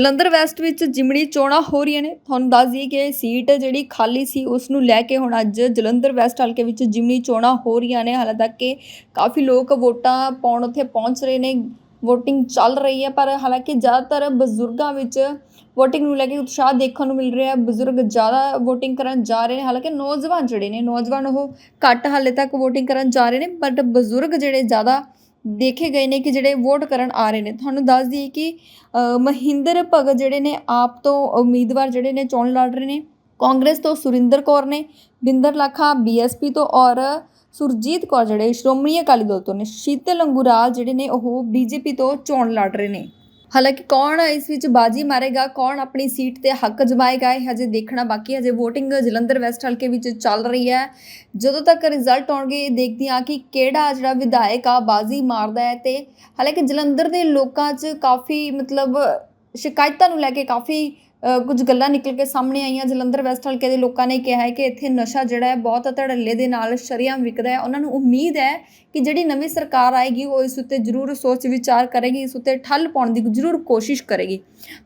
Jalandhar West ਵਿੱਚ ਜਿਮਣੀ ਚੋਣਾਂ ਹੋ ਰਹੀਆਂ ਨੇ। ਤੁਹਾਨੂੰ ਦੱਸ ਦਈਏ ਕਿ ਸੀਟ ਜਿਹੜੀ ਖਾਲੀ ਸੀ, ਉਸ ਨੂੰ ਲੈ ਕੇ ਹੁਣ ਅੱਜ ਜਲੰਧਰ ਵੈਸਟ ਹਲਕੇ ਵਿੱਚ ਜਿਮਣੀ ਚੋਣਾਂ ਹੋ ਰਹੀਆਂ ਨੇ। ਹਾਲਾਂ ਤੱਕ ਕਿ ਕਾਫੀ ਲੋਕ ਵੋਟਾਂ ਪਾਉਣ ਉੱਥੇ ਪਹੁੰਚ ਰਹੇ ਨੇ। ਵੋਟਿੰਗ ਚੱਲ ਰਹੀ ਹੈ, ਪਰ ਹਾਲਾਂਕਿ ਜ਼ਿਆਦਾਤਰ ਬਜ਼ੁਰਗਾਂ ਵਿੱਚ ਵੋਟਿੰਗ ਨੂੰ ਲੈ ਕੇ ਉਤਸ਼ਾਹ ਦੇਖਣ ਨੂੰ ਮਿਲ ਰਿਹਾ ਹੈ। ਬਜ਼ੁਰਗ ਜ਼ਿਆਦਾ ਵੋਟਿੰਗ ਕਰਨ ਜਾ ਰਹੇ ਨੇ। ਹਾਲਾਂਕਿ ਨੌਜਵਾਨ ਜਿਹੜੇ ਨੇ, ਨੌਜਵਾਨ ਉਹ ਘੱਟ ਹਾਲੇ ਤੱਕ ਵੋਟਿੰਗ ਕਰਨ ਜਾ ਰਹੇ ਨੇ, ਬਟ ਬਜ਼ੁਰਗ ਜਿਹੜੇ ਜ਼ਿਆਦਾ ਦੇਖੇ ਗਏ ਨੇ ਕਿ ਜਿਹੜੇ ਵੋਟ ਕਰਨ ਆ ਰਹੇ ਨੇ। ਤੁਹਾਨੂੰ ਦੱਸ ਦਈਏ ਕਿ ਮਹਿੰਦਰ ਭਗਤ ਜਿਹੜੇ ਨੇ, ਆਪ ਤੋਂ ਉਮੀਦਵਾਰ ਜਿਹੜੇ ਨੇ ਚੋਣ ਲੜ ਰਹੇ ਨੇ। ਕਾਂਗਰਸ ਤੋਂ ਸੁਰਿੰਦਰ ਕੌਰ ਨੇ, ਬਿੰਦਰ ਲਾਖਾ ਬੀਐਸਪੀ ਤੋਂ ਔਰ ਸੁਰਜੀਤ ਕੌਰ ਜਿਹੜੇ, ਸ਼੍ਰੋਮਣੀ ਅਕਾਲੀ ਦਲ ਤੋਂ ਨੇ। ਸ਼ੀਤਲ ਅੰਗੂਰਾਲ ਜਿਹੜੇ ਨੇ, ਉਹ ਬੀਜੇਪੀ ਤੋਂ ਚੋਣ ਲੜ ਰਹੇ ਨੇ। ਹਾਲਾਂਕਿ ਕੌਣ ਇਸ ਵਿੱਚ ਬਾਜੀ ਮਾਰੇਗਾ, ਕੌਣ ਆਪਣੀ ਸੀਟ ਤੇ ਹੱਕ ਜਮਾਏਗਾ, ਇਹ ਹਜੇ ਦੇਖਣਾ ਬਾਕੀ ਹਜੇ VOTING ਜਲੰਧਰ ਵੈਸਟ ਹਲਕੇ ਵਿੱਚ ਚੱਲ ਰਹੀ ਹੈ। ਜਦੋਂ ਤੱਕ ਰਿਜ਼ਲਟ ਆਉਣਗੇ, ਇਹ ਦੇਖਦੇ ਹਾਂ ਕਿ ਕਿਹੜਾ ਜਿਹੜਾ ਵਿਧਾਇਕ ਆ, ਬਾਜੀ ਮਾਰਦਾ ਹੈ ਤੇ ਹਾਲਾਂਕਿ ਜਲੰਧਰ ਦੇ ਲੋਕਾਂ 'ਚ ਕਾਫੀ ਮਤਲਬ ਸ਼ਿਕਾਇਤਾਂ ਨੂੰ ਲੈ ਕੇ ਕਾਫੀ ਕੁਝ ਗੱਲਾਂ ਨਿਕਲ ਕੇ ਸਾਹਮਣੇ ਆਈਆਂ। ਜਲੰਧਰ ਵੈਸਟ ਹਲਕੇ ਦੇ ਲੋਕਾਂ ਨੇ ਕਿਹਾ ਹੈ ਕਿ ਇੱਥੇ ਨਸ਼ਾ ਜਿਹੜਾ ਹੈ ਬਹੁਤ ਧੜੱਲੇ ਦੇ ਨਾਲ ਸ਼ਰੇਆਮ ਵਿਕਦਾ ਹੈ। ਉਹਨਾਂ ਨੂੰ ਉਮੀਦ ਹੈ ਕਿ ਜਿਹੜੀ ਨਵੀਂ ਸਰਕਾਰ ਆਏਗੀ, ਉਹ ਇਸ ਉੱਤੇ ਜ਼ਰੂਰ ਸੋਚ ਵਿਚਾਰ ਕਰੇਗੀ, ਇਸ ਉੱਤੇ ਠੱਲ ਪਾਉਣ ਦੀ ਜ਼ਰੂਰ ਕੋਸ਼ਿਸ਼ ਕਰੇਗੀ।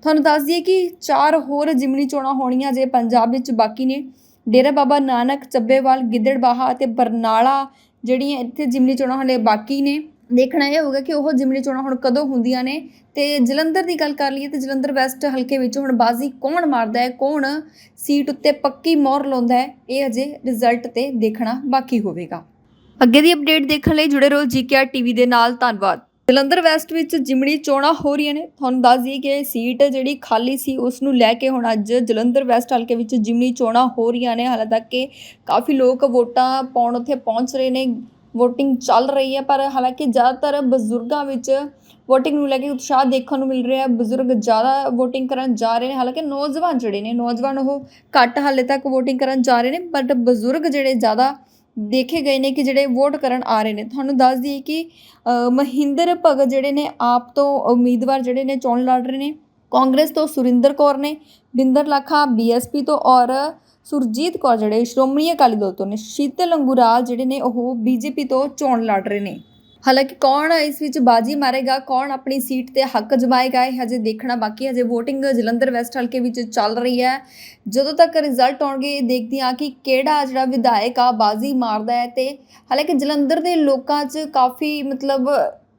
ਤੁਹਾਨੂੰ ਦੱਸ ਦਈਏ ਕਿ ਚਾਰ ਹੋਰ ਜਿਮਨੀ ਚੋਣਾਂ ਹੋਣੀਆਂ ਜੇ ਪੰਜਾਬ ਵਿੱਚ ਬਾਕੀ ਨੇ। ਡੇਰਾ ਬਾਬਾ ਨਾਨਕ, ਚੱਬੇਵਾਲ, ਗਿੱਦੜਬਾਹਾ ਅਤੇ ਬਰਨਾਲਾ ਜਿਹੜੀਆਂ ਇੱਥੇ ਜਿਮਨੀ ਚੋਣਾਂ ਹਲੇ ਬਾਕੀ ਨੇ। ਦੇਖਣਾ ਇਹ ਹੋਊਗਾ ਕਿ ਉਹ ਜਿਮਨੀ ਚੋਣਾਂ ਹੁਣ ਕਦੋਂ ਹੁੰਦੀਆਂ ਨੇ ਤੇ ਜਲੰਧਰ ਦੀ ਗੱਲ ਕਰ ਲਈਏ ਤੇ ਜਲੰਧਰ ਵੈਸਟ ਹਲਕੇ ਵਿੱਚ ਹੁਣ ਬਾਜ਼ੀ ਕੌਣ ਮਾਰਦਾ ਹੈ, ਕੌਣ ਸੀਟ ਉੱਤੇ ਪੱਕੀ ਮੋਹਰ ਲਾਉਂਦਾ ਹੈ, ਇਹ ਅਜੇ ਰਿਜ਼ਲਟ ਤੇ ਦੇਖਣਾ ਬਾਕੀ ਹੋਵੇਗਾ। ਅੱਗੇ ਦੀ ਅਪਡੇਟ ਦੇਖਣ ਲਈ ਜੁੜੇ ਰਹੋ ਜੀਕੇਆਰ ਟੀਵੀ ਦੇ ਨਾਲ, ਧੰਨਵਾਦ। ਜਲੰਧਰ ਵੈਸਟ ਵਿੱਚ ਜਿਮਣੀ ਚੋਣਾਂ ਹੋ ਰਹੀਆਂ ਨੇ। ਤੁਹਾਨੂੰ ਦੱਸ ਦਈਏ ਕਿ ਸੀਟ ਜਿਹੜੀ ਖਾਲੀ ਸੀ ਉਸ ਨੂੰ ਲੈ ਕੇ ਹੁਣ ਅੱਜ ਜਲੰਧਰ ਵੈਸਟ ਹਲਕੇ ਵਿੱਚ ਜਿਮਣੀ ਚੋਣਾਂ ਹੋ ਰਹੀਆਂ ਨੇ। ਹਾਲਾਂਕਿ ਕਿ ਕਾਫੀ ਲੋਕ ਵੋਟਾਂ ਪਾਉਣ ਉੱਥੇ ਪਹੁੰਚ ਰਹੇ ਨੇ। VOTING ਚੱਲ ਰਹੀ ਹੈ, ਪਰ ਹਾਲਾਂਕਿ ਜ਼ਿਆਦਾਤਰ ਬਜ਼ੁਰਗਾਂ ਵਿੱਚ VOTING ਨੂੰ ਲੈ ਕੇ ਉਤਸ਼ਾਹ ਦੇਖਣ ਨੂੰ ਮਿਲ ਰਿਹਾ ਹੈ। ਬਜ਼ੁਰਗ ਜ਼ਿਆਦਾ VOTING ਕਰਨ ਜਾ ਰਹੇ ਨੇ, ਹਾਲਾਂਕਿ ਨੌਜਵਾਨ ਜਿਹੜੇ ਨੇ, ਨੌਜਵਾਨ ਉਹ ਘੱਟ ਹਾਲੇ ਤੱਕ VOTING ਕਰਨ ਜਾ ਰਹੇ ਨੇ ਬਟ ਬਜ਼ੁਰਗ ਜਿਹੜੇ ਜ਼ਿਆਦਾ ਦੇਖੇ ਗਏ ਨੇ ਕਿ ਜਿਹੜੇ ਵੋਟ ਕਰਨ ਆ ਰਹੇ ਨੇ। ਤੁਹਾਨੂੰ ਦੱਸ ਦਈਏ ਕਿ ਮਹਿੰਦਰ ਭਗਤ ਜਿਹੜੇ ਨੇ, ਆਪ ਤੋਂ ਉਮੀਦਵਾਰ ਜਿਹੜੇ ਨੇ ਚੋਣ ਲੜ ਰਹੇ ਨੇ। ਕਾਂਗਰਸ ਤੋਂ ਸੁਰਿੰਦਰ ਕੌਰ ਨੇ, ਬਿੰਦਰ ਲਾਖਾ, ਬੀਐਸਪੀ ਤੋਂ ਔਰ ਸੁਰਜੀਤ ਕੌਰ ਜਿਹੜੇ ਸ਼੍ਰੋਮਣੀ ਅਕਾਲੀ ਦਲ ਤੋਂ ਨੇ, ਸ਼ੀਤਲ ਅੰਗੁਰਾਲ ਜਿਹੜੇ ਨੇ ਉਹ ਬੀਜੇਪੀ ਤੋਂ ਚੋਣ ਲੜ ਰਹੇ ਨੇ। ਹਾਲਾਂਕਿ ਕੌਣ ਇਸ ਵਿੱਚ ਬਾਜੀ ਮਾਰੇਗਾ, ਕੌਣ ਆਪਣੀ ਸੀਟ ਤੇ ਹੱਕ ਜਮਾਏਗਾ, ਇਹ ਹਜੇ ਦੇਖਣਾ ਬਾਕੀ ਹਜੇ VOTING ਜਲੰਧਰ ਵੈਸਟ ਹਲਕੇ ਵਿੱਚ ਚੱਲ ਰਹੀ ਹੈ। ਜਦੋਂ ਤੱਕ ਰਿਜ਼ਲਟ ਆਉਣਗੇ ਦੇਖਦੇ ਹਾਂ ਕਿ ਕਿਹੜਾ ਜਿਹੜਾ ਵਿਧਾਇਕ ਆ, ਬਾਜ਼ੀ ਮਾਰਦਾ ਹੈ ਤੇ ਹਾਲਾਂਕਿ ਜਲੰਧਰ ਦੇ ਲੋਕਾਂ 'ਚ ਕਾਫੀ ਮਤਲਬ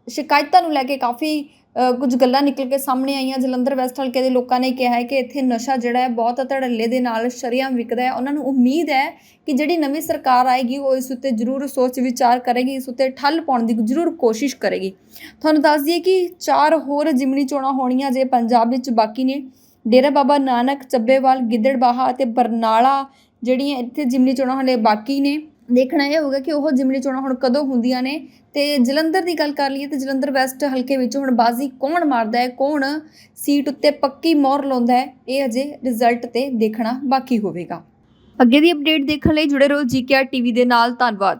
ਸ਼ਿਕਾਇਤਾਂ ਨੂੰ ਲੈ ਕੇ ਕਾਫੀ ਕੁਝ ਗੱਲਾਂ ਨਿਕਲ ਕੇ ਸਾਹਮਣੇ ਆਈਆਂ। ਜਲੰਧਰ ਵੈਸਟ ਹਲਕੇ ਦੇ ਲੋਕਾਂ ਨੇ ਕਿਹਾ ਹੈ ਕਿ ਇੱਥੇ ਨਸ਼ਾ ਜਿਹੜਾ ਹੈ ਬਹੁਤ ਧੜੱਲੇ ਦੇ ਨਾਲ ਸ਼ਰੇਆਮ ਵਿਕਦਾ ਹੈ। ਉਹਨਾਂ ਨੂੰ ਉਮੀਦ ਹੈ ਕਿ ਜਿਹੜੀ ਨਵੀਂ ਸਰਕਾਰ ਆਏਗੀ, ਉਹ ਇਸ ਉੱਤੇ ਜ਼ਰੂਰ ਸੋਚ ਵਿਚਾਰ ਕਰੇਗੀ, ਇਸ ਉੱਤੇ ਠੱਲ ਪਾਉਣ ਦੀ ਜ਼ਰੂਰ ਕੋਸ਼ਿਸ਼ ਕਰੇਗੀ। ਤੁਹਾਨੂੰ ਦੱਸ ਦਈਏ ਕਿ ਚਾਰ ਹੋਰ ਜਿਮਨੀ ਚੋਣਾਂ ਹੋਣੀਆਂ ਜੇ ਪੰਜਾਬ ਵਿੱਚ ਬਾਕੀ ਨੇ। ਡੇਰਾ ਬਾਬਾ ਨਾਨਕ, ਚੱਬੇਵਾਲ, ਗਿੱਦੜਬਾਹਾ ਅਤੇ ਬਰਨਾਲਾ ਜਿਹੜੀਆਂ ਇੱਥੇ ਜਿਮਨੀ ਚੋਣਾਂ ਹਲੇ ਬਾਕੀ ਨੇ। ਦੇਖਣਾ ਇਹ ਹੋਊਗਾ ਕਿ ਉਹ ਜਿਮਨੀ ਚੋਣਾਂ ਹੁਣ ਕਦੋਂ ਹੁੰਦੀਆਂ ਨੇ ਤੇ ਜਲੰਧਰ ਦੀ ਗੱਲ ਕਰ ਲਈਏ ਤੇ ਜਲੰਧਰ ਵੈਸਟ ਹਲਕੇ ਵਿੱਚ ਹੁਣ ਬਾਜ਼ੀ ਕੌਣ ਮਾਰਦਾ ਹੈ, ਕੌਣ ਸੀਟ ਉੱਤੇ ਪੱਕੀ ਮੋਹਰ ਲਾਉਂਦਾ ਹੈ, ਇਹ ਅਜੇ ਰਿਜ਼ਲਟ ਤੇ ਦੇਖਣਾ ਬਾਕੀ ਹੋਵੇਗਾ। ਅੱਗੇ ਦੀ ਅਪਡੇਟ ਦੇਖਣ ਲਈ ਜੁੜੇ ਰਹੋ ਜੀਕੇਆਰ ਟੀਵੀ ਦੇ ਨਾਲ, ਧੰਨਵਾਦ।